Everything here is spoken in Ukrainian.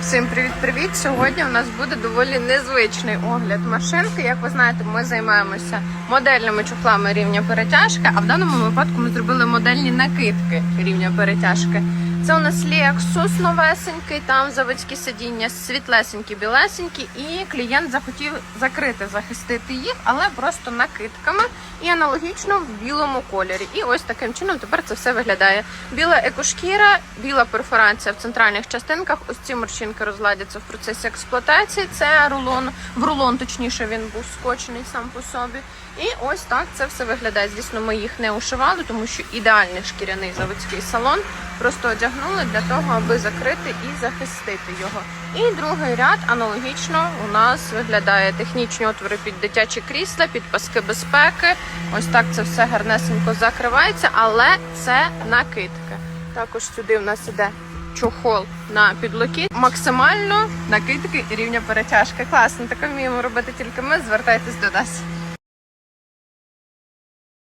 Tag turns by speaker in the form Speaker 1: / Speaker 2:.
Speaker 1: Всім привіт-привіт! Сьогодні у нас буде доволі незвичний огляд машинки. Як ви знаєте, ми займаємося модельними чохлами рівня перетяжки, а в даному випадку ми зробили модельні накидки рівня перетяжки. Це у нас Lexus новесенький, там заводські сидіння світлесенькі, білесенькі, і клієнт захотів закрити, захистити їх, але просто накидками і аналогічно в білому кольорі. І ось таким чином тепер це все виглядає. Біла екошкіра, біла перфорація в центральних частинках. Ось ці морщинки розладяться в процесі експлуатації. Це рулон, в рулон, точніше, він був скочений сам по собі. І ось так це все виглядає. Звісно, ми їх не ушивали, тому що ідеальний шкіряний заводський салон. Просто одягнули для того, аби закрити і захистити його. І другий ряд аналогічно у нас виглядає технічні отвори під дитячі крісла, під паски безпеки. Ось так це все гарнесенько закривається, але це накидки. Також сюди в нас іде чохол на підлокіт. Максимально накидки рівня перетяжки. Класно, таке вміємо робити тільки ми. Звертайтесь до нас.